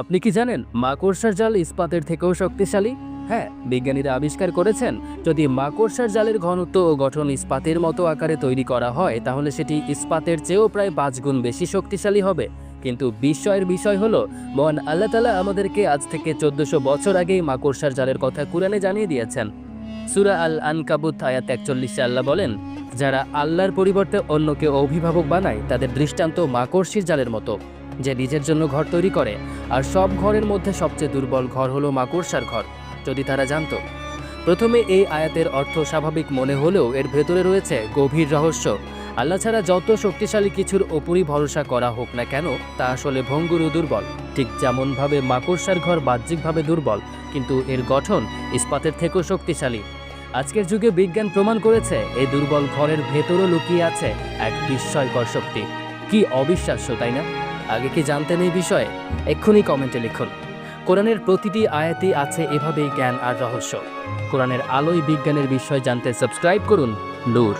আপনি কি জানেন, মাকড়সার জাল ইস্পাতের থেকেও শক্তিশালী? হ্যাঁ বিজ্ঞানীরা আবিষ্কার করেছেন, যদি মাকড়সার জালের ঘনত্ব ও গঠন ইস্পাতের মতো আকারে তৈরি করা হয়, তাহলে সেটি ইস্পাতের চেয়েও প্রায় পাঁচ গুণ বেশি শক্তিশালী হবে। কিন্তু বিস্ময়ের বিষয় হলো, মহান আল্লাহ তালা আমাদেরকে আজ থেকে চোদ্দশো বছর আগেই মাকড়সার জালের কথা কুরআনে জানিয়ে দিয়েছেন। সুরা আল আনকাবুত আয়াত একচল্লিশে আল্লাহ বলেন, যারা আল্লাহর পরিবর্তে অন্যকে অভিভাবক বানায়, তাদের দৃষ্টান্ত মাকড়সির জালের মতো। যে নিজের জন্য ঘর তৈরি করে, আর সব ঘরের মধ্যে সবচেয়ে দুর্বল ঘর হলো মাকড়সার ঘর, যদি তারা জানতো। প্রথমে এই আয়াতের অর্থ স্বাভাবিক মনে হলেও এর ভেতরে রয়েছে গভীর রহস্য। আল্লাহ ছাড়া যত শক্তিশালী কিছুর ওপরই ভরসা করা হোক না কেন, তা আসলে ভঙ্গুর দুর্বল। ঠিক যেমনভাবে মাকড়সার ঘর বাহ্যিকভাবে দুর্বল, কিন্তু এর গঠন ইস্পাতের থেকেও শক্তিশালী। আজকের যুগে বিজ্ঞান প্রমাণ করেছে এই দুর্বল ঘরের ভেতরও লুকিয়ে আছে এক বিস্ময়কর শক্তি। কি অবিশ্বাস্য, তাই না? আগে কি জানতেন এই বিষয়ে? এক্ষুনি কমেন্টে লিখুন। কোরআনের প্রতিটি আয়াতে আছে এভাবেই জ্ঞান আর রহস্য। কোরআনের আলোয় বিজ্ঞানের বিষয় জানতে সাবস্ক্রাইব করুন নূর।